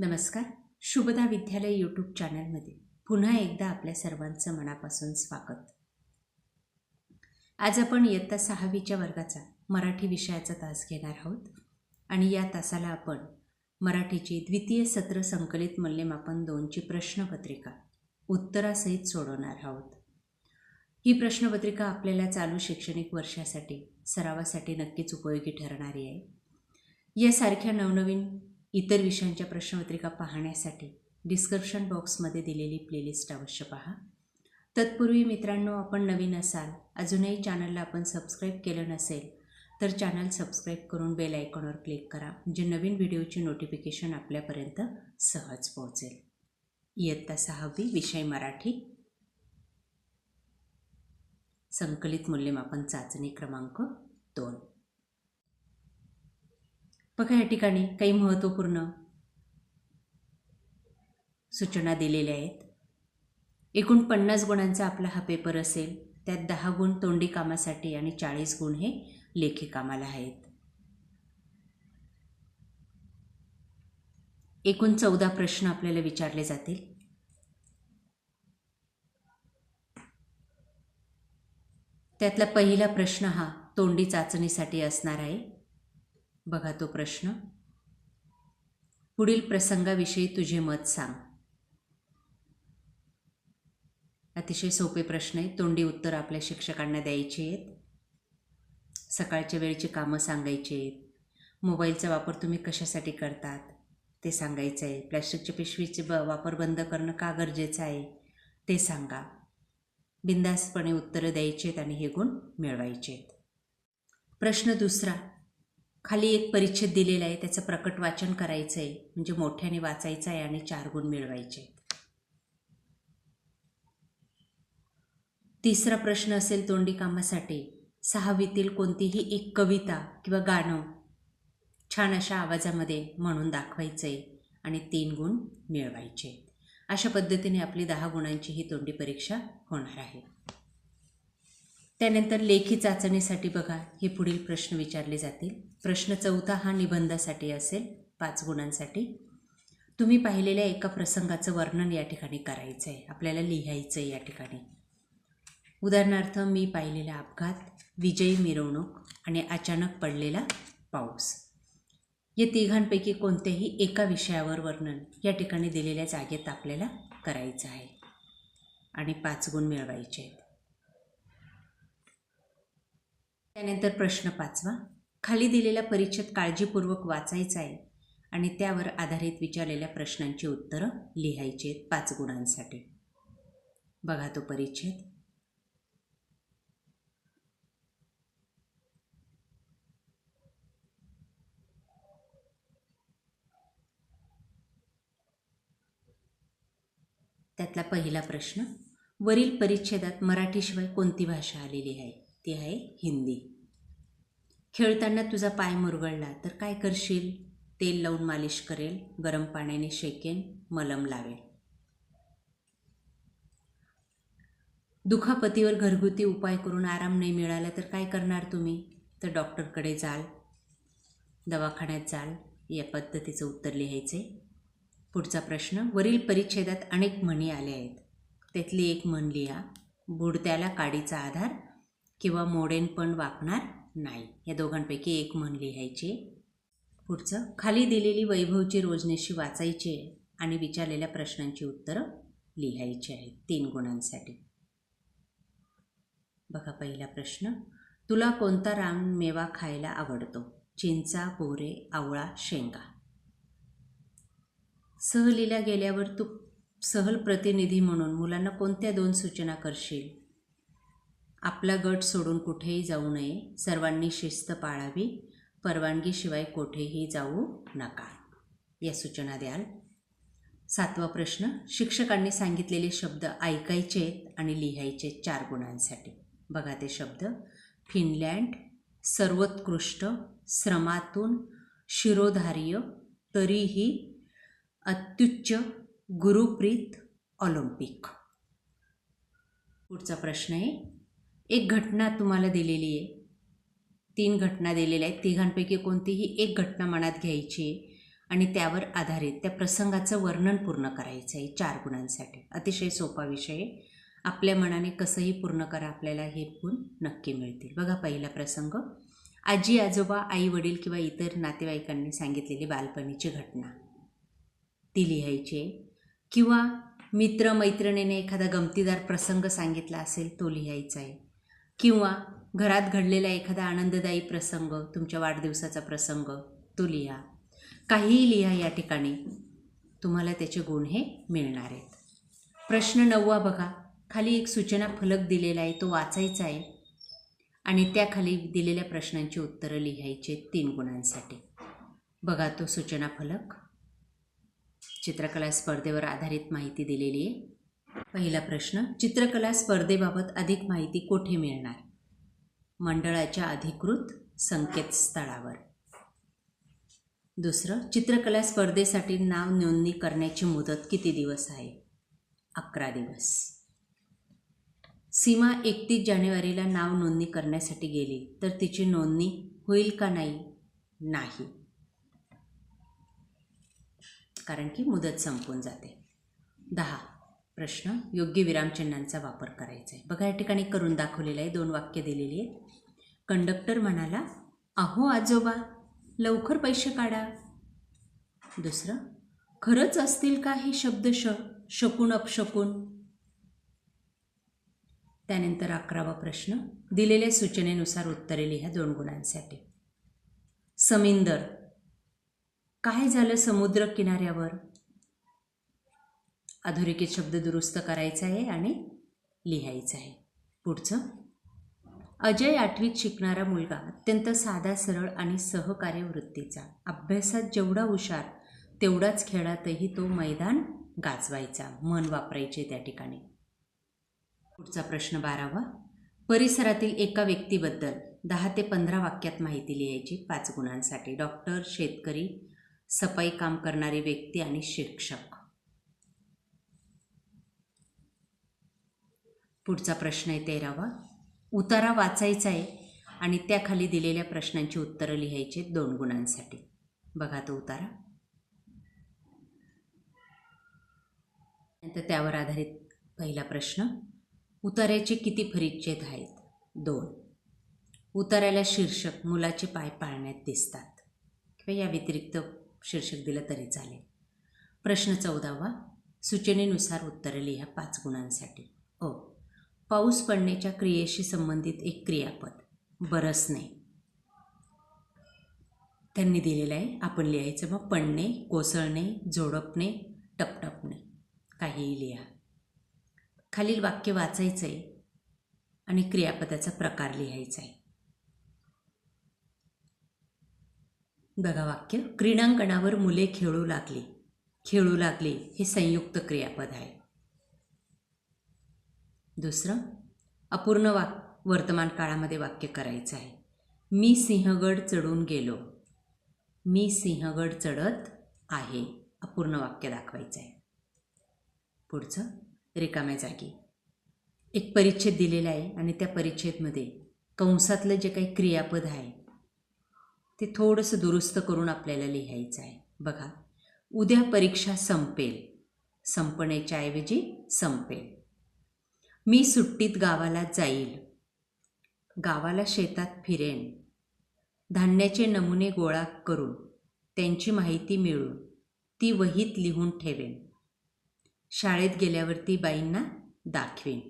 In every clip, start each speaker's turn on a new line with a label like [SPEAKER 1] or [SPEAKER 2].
[SPEAKER 1] नमस्कार. शुभदा विद्यालय यूट्यूब चॅनलमध्ये पुन्हा एकदा आपल्या सर्वांचं मनापासून स्वागत. आज आपण इयत्ता सहावीच्या वर्गाचा मराठी विषयाचा तास घेणार आहोत आणि या तासाला आपण मराठीची द्वितीय सत्र संकलित मूल्यमापन दोनची प्रश्नपत्रिका उत्तरासहित सोडवणार आहोत. ही प्रश्नपत्रिका आपल्याला चालू शैक्षणिक वर्षासाठी सरावासाठी नक्कीच उपयोगी ठरणारी आहे. यासारख्या नवनवीन इतर विषयांच्या प्रश्नपत्रिका पाहण्यासाठी डिस्क्रिप्शन बॉक्समध्ये दिलेली प्लेलिस्ट अवश्य पहा. तत्पूर्वी मित्रांनो आपण नवीन असाल अजूनही चॅनलला आपण सबस्क्राईब केलं नसेल तर चॅनल सबस्क्राईब करून बेल आयकॉनवर क्लिक करा म्हणजे नवीन व्हिडिओची नोटिफिकेशन आपल्यापर्यंत सहज पोहोचेल. इयत्ता सहावी विषय मराठी. संकलित मूल्यमापन चाचणी क्रमांक दोन. बघा या ठिकाणी काही महत्त्वपूर्ण सूचना दिलेल्या आहेत. एकूण पन्नास गुणांचा आपला हा पेपर असेल त्यात दहा गुण तोंडी कामासाठी आणि चाळीस गुण हे लेखी कामाला आहेत. एकूण चौदा प्रश्न आपल्याला विचारले जातील. त्यातला पहिला प्रश्न हा तोंडी चाचणीसाठी असणार आहे. बघा तो प्रश्न. पुढील प्रसंगाविषयी तुझे मत सांग. अतिशय सोपे प्रश्न आहेत. तोंडी उत्तर आपल्या शिक्षकांना द्यायची आहेत. सकाळच्या वेळेची कामं सांगायची आहेत. मोबाईलचा वापर तुम्ही कशासाठी करतात? ते सांगायचं आहे. प्लॅस्टिकच्या पिशवीचे ब वापर बंद करणं का गरजेचं आहे? ते सांगा. बिंदासपणे उत्तरं द्यायची आहेत आणि हे गुण मिळवायचे आहेत. प्रश्न दुसरा. खाली एक परिच्छेद दिलेला आहे त्याचं प्रकट वाचन करायचं आहे म्हणजे मोठ्याने वाचायचं आहे आणि चार गुण मिळवायचे. तिसरा प्रश्न असेल तोंडी कामासाठी. सहावीतील कोणतीही एक कविता किंवा गाणं छान अशा आवाजामध्ये म्हणून दाखवायचं आहे आणि तीन गुण मिळवायचे. अशा पद्धतीने आपली दहा गुणांची ही तोंडी परीक्षा होणार आहे. त्यानंतर लेखी चाचणीसाठी बघा हे पुढील प्रश्न विचारले जातील. प्रश्न चौथा हा निबंधासाठी असेल पाच गुणांसाठी. तुम्ही पाहिलेल्या एका प्रसंगाचं वर्णन या ठिकाणी करायचं आहे आपल्याला लिहायचं आहे या ठिकाणी. उदाहरणार्थ मी पाहिलेला अपघात विजयी मिरवणूक आणि अचानक पडलेला पाऊस. या तिघांपैकी कोणत्याही एका विषयावर वर्णन या ठिकाणी दिलेल्या जागेत आपल्याला करायचं आहे. आणि पाच गुण मिळवायचे आहेत. त्यानंतर प्रश्न पाचवा. खाली दिलेला परिच्छेद काळजीपूर्वक वाचायचा आहे आणि त्यावर आधारित विचारलेल्या प्रश्नांची उत्तरं लिहायची आहेत पाच गुणांसाठी. बघा तो परिच्छेद. त्यातला पहिला प्रश्न वरील परिच्छेदात मराठीशिवाय कोणती भाषा आलेली आहे? ती आहे हिंदी. खेळताना तुझा पाय मुरगळला तर काय करशील? तेल लावून मालिश करेल गरम पाण्याने शेकेन मलम लावेल. दुखापतीवर घरगुती उपाय करून आराम नाही मिळाला तर काय करणार तुम्ही? तर डॉक्टरकडे जाल. दवाखान्यात जाल. या पद्धतीचं उत्तर लिहायचे पुढचा प्रश्न वरील परिच्छेदात अनेक म्हणी आल्या आहेत. त्यातली एक म्हण लिहा. बुडत्याला काडीचा आधार किंवा मोडेन पण वाकणार नाही. या दोघांपैकी एक म्हण लिहायची पुढचं खाली दिलेली वैभवची रोजनेशी वाचायची आहे आणि विचारलेल्या प्रश्नांची उत्तरं लिहायची आहेत. तीन गुणांसाठी. बघा पहिला प्रश्न तुला कोणता राम मेवा खायला आवडतो? चिंचा बोरे आवळा शेंगा? सहलीला गेल्यावर तू सहल प्रतिनिधी म्हणून मुलांना कोणत्या दोन सूचना करशील? आपला गट सोडून कुठेही जाऊ नये. सर्वांनी शिस्त पाळावी. परवानगीशिवाय कोठेही जाऊ नका. या सूचना द्याल. सातवा प्रश्न. शिक्षकांनी सांगितलेले शब्द ऐकायचे आणि लिहायचे चार गुणांसाठी. बघा ते शब्द. फिनलँड सर्वोत्कृष्ट श्रमातून शिरोधार्य तरीही अत्युच्च गुरुप्रीत ऑलिम्पिक. पुढचा प्रश्न आहे. एक घटना तुम्हाला दिलेली आहे. तीन घटना दिलेल्या आहेत. तिघांपैकी कोणतीही एक घटना मनात घ्यायची आहे आणि त्यावर आधारित त्या प्रसंगाचं वर्णन पूर्ण करायचं आहे चार गुणांसाठी. अतिशय सोपा विषय आहे. आपल्या मनाने कसंही पूर्ण करा आपल्याला हे गुण नक्की मिळतील. बघा पहिला प्रसंग. आजी आजोबा आई वडील किंवा इतर नातेवाईकांनी सांगितलेली बालपणीची घटना. ती लिहायची आहे. किंवा मित्र मैत्रिणीने एखादा गमतीदार प्रसंग सांगितला असेल तो लिहायचा आहे. किंवा घरात घडलेला एखादा आनंददायी प्रसंग तुमच्या वाढदिवसाचा प्रसंग तो लिहा. काहीही लिहा या ठिकाणी. तुम्हाला त्याचे गुण हे मिळणार आहेत. प्रश्न नववा बघा. खाली एक सूचना फलक दिलेला आहे तो वाचायचा आहे. आणि त्याखाली दिलेल्या प्रश्नांची उत्तरं लिहायचे तीन गुणांसाठी. बघा तो सूचना फलक. चित्रकला स्पर्धेवर आधारित माहिती दिलेली आहे. पहिला प्रश्न चित्रकला स्पर्धेबाबत अधिक माहिती कोठे मिळणार? मंडळाच्या अधिकृत संकेतस्थळावर. दुसरं चित्रकला स्पर्धेसाठी नाव नोंदणी करण्याची मुदत किती दिवस आहे? अकरा दिवस. सीमा एकतीस जानेवारीला नाव नोंदणी करण्यासाठी गेली तर तिची नोंदणी होईल का नाही? नाही. कारण की मुदत संपून जाते. दहा प्रश्न योग्य विरामचिन्हांचा वापर करायचा आहे. बघा या ठिकाणी करून दाखवलेलं आहे. दोन वाक्य दिलेली आहेत. कंडक्टर म्हणाला अहो आजोबा लवकर पैसे काढा. दुसरं खरंच असतील का हे शब्द श शकून अपशकून? त्यानंतर अकरावा प्रश्न दिलेल्या सूचनेनुसार उत्तरे लिहा दोन गुणांसाठी. समिंदर काय झालं समुद्र किनाऱ्यावर? अधोरेखित शब्द दुरुस्त करायचा आहे आणि लिहायचं आहे. पुढचं. अजय आठवीत शिकणारा मुलगा अत्यंत साधा सरळ आणि सहकार्य वृत्तीचा. अभ्यासात जेवढा हुशार तेवढाच खेळातही तो मैदान गाजवायचा. मन वापरायचे त्या ठिकाणी. पुढचा प्रश्न बारावा. परिसरातील एका व्यक्तीबद्दल दहा ते पंधरा वाक्यात माहिती लिहायची पाच गुणांसाठी. डॉक्टर शेतकरी सफाई काम करणारी व्यक्ती आणि शिक्षक. पुढचा प्रश्न आहे तेरावा. उतारा वाचायचा आहे आणि त्याखाली दिलेल्या प्रश्नांची उत्तरं लिहायची आहेत दोन गुणांसाठी. बघा तो उतारा. नंतर त्यावर आधारित पहिला प्रश्न. उतार्याचे किती परिच्छेद आहेत? दोन. उतार्याला शीर्षक मुलाचे पाय पाळण्यात दिसतात. किंवा या व्यतिरिक्त शीर्षक दिलं तरी चालेल. प्रश्न चौदावा. सूचनेनुसार उत्तरं लिहा पाच गुणांसाठी. ओ. पाऊस पडण्याच्या क्रियेशी संबंधित एक क्रियापद बरसणे त्यांनी दिलेलं आहे आपण लिहायचं मग पडणे कोसळणे जोडपणे टपटपणे. काहीही लिहा. खालील वाक्य वाचायचं आहे आणि क्रियापदाचा प्रकार लिहायचा आहे बघा वाक्य क्रीडांगणावर मुले खेळू लागली. खेळू लागली हे संयुक्त क्रियापद आहे. दुसरं अपूर्ण वाक वर्तमान काळामध्ये वाक्य करायचं आहे. मी सिंहगड चढून गेलो. मी सिंहगड चढत आहे अपूर्ण वाक्य दाखवायचं आहे. पुढचं रिकाम्या जागी. एक परिच्छेद दिलेला आहे आणि त्या परिच्छेदमध्ये कंसातलं जे काही क्रियापद आहे ते थोडंसं दुरुस्त करून आपल्याला लिहायचं आहे. बघा उद्या परीक्षा संपेल. संपण्याच्या ऐवजी संपेल. मी सुट्टीत गावाला जाईल. गावाला शेतात फिरेन. धान्याचे नमुने गोळा करून त्यांची माहिती मिळून ती वहीत लिहून ठेवेन. शाळेत गेल्यावरती बाईंना दाखवेन.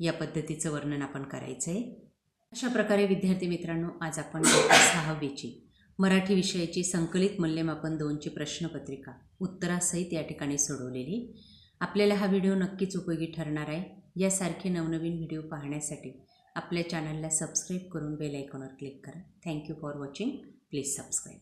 [SPEAKER 1] या पद्धतीचं वर्णन आपण करायचं आहे अशा प्रकारे विद्यार्थी मित्रांनो आज आपण सहावीची मराठी विषयाची संकलित मूल्यमापन दोनची प्रश्नपत्रिका उत्तरासहित या ठिकाणी सोडवलेली. आपल्याला हा व्हिडिओ नक्कीच उपयोगी ठरणार आहे. यासारखे नवनवीन व्हिडिओ पाहण्यासाठी आपल्या चॅनलला सबस्क्राईब करून बेल आयकॉनवर क्लिक करा. Thank you for watching please subscribe